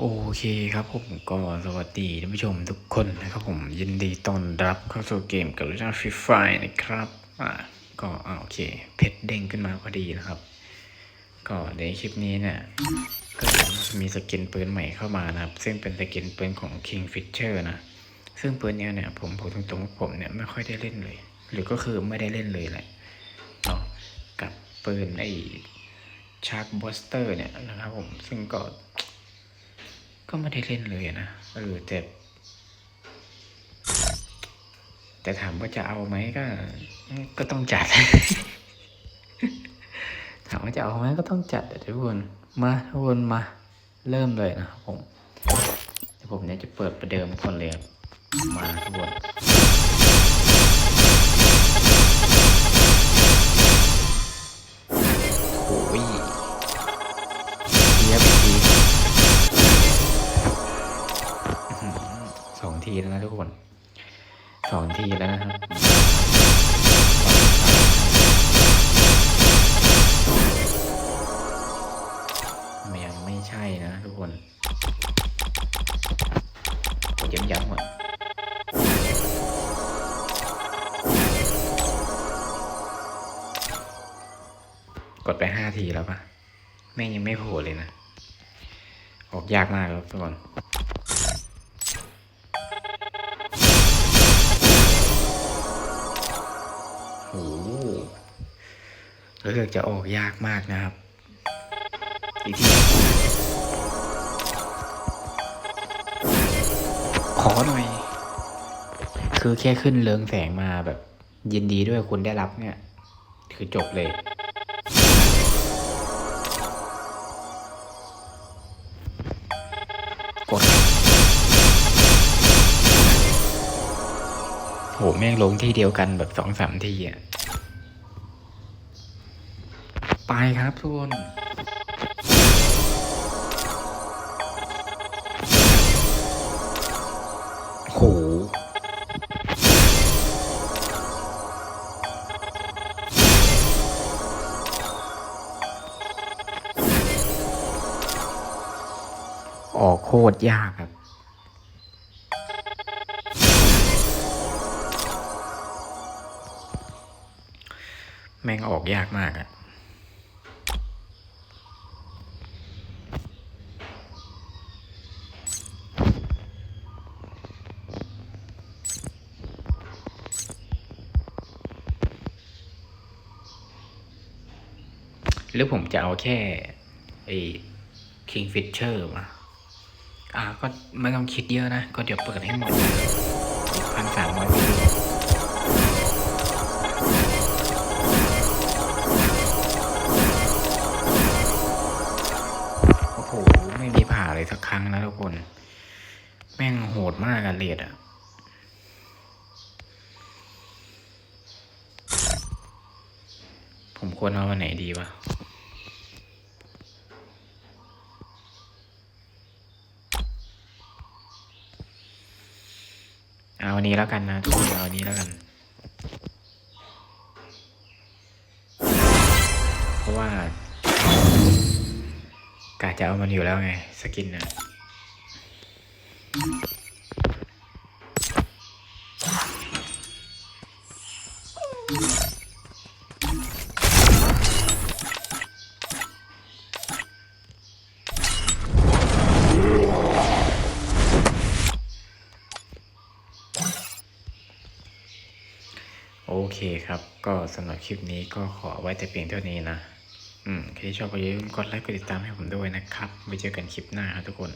โอเคครับผมก็สวัสดีท่านผู้ชมทุกคนนะครับผมยินดีต้อนรับเข้าสู่เกมกับเรื่องฟรีไฟนะครับอ่าก็อ่าโอเคเพชรเด้งขึ้นมาพอดีนะครับ ก็ในคลิปนี้เนี่ยก็จะมีสกินปืนใหม่เข้ามานะครับ ซึ่งเป็นสกินปืนของ King Fisher นะ ซึ่งปืนเนี้ยเนี่ยผมพูดตรงๆว่าผมเนี่ยไม่ค่อยได้เล่นเลย หรือก็คือไม่ได้เล่นเลยแหละเนาะกับปืนไอ้ชาร์กบอสเตอร์เนี่ยนะครับผมซึ่งก็ ก็ไม่ได้เล่นเลยนะเออแต่แต่ถามว่าจะเอาไหมก็ ก็ต้องจัด ถามว่าจะเอาไหมก็ต้องจัดอะทุกคนมาทุกคนมา เริ่มเลยนะครับผมเดี๋ยวผมเนี่ยจะเปิดประเดิมคนเลยมาทุกคน สองทีแล้วนะทุกคนสองทีแล้วนะครับยังไม่ใช่นะทุกคนย้ำๆก่อนกดไปห้าทีแล้วปะแม่งยังไม่โผล่เลยนะ ออกยากมากครับทุกคน รู้สึกจะออกยากมากนะครับอีกทีขอหน่อย คือแค่ขึ้นเรืองแสงมาแบบ ยินดีด้วยคุณได้รับเนี่ย คือจบเลย กดโหแม่งลงที่เดียวกันแบบสองสามทีอะ ไปครับทุกคนโหออกโคตรยากครับแม่งออกยากมากอะ รือผมจะเอาแค่ไอ้ Kingfisher มา อ่าก็ไม่ต้องคิดเยอะนะ ก็เดี๋ยวเปิดให้หมดพันสามร้อยวิดีโอ้โห ไม่มีผ่าเลยสักครั้งนะทุกคน แม่งโหดมากอะเลียดอะผมควรเอาวันไหนดีวะ เอาวันนี้แล้วกันนะทุกคนเอาวันนี้แล้วกัน เพราะว่ากาจะเอามันอยู่แล้วไง สกินนะ เคครับ ก็สำหรับคลิปนี้ก็ขอไว้แต่เพียงเท่านี้นะ อืมใครที่ชอบก็อย่าลืมกดไลค์กดติดตามให้ผมด้วยนะครับไว้เจอกันคลิปหน้าครับทุกคน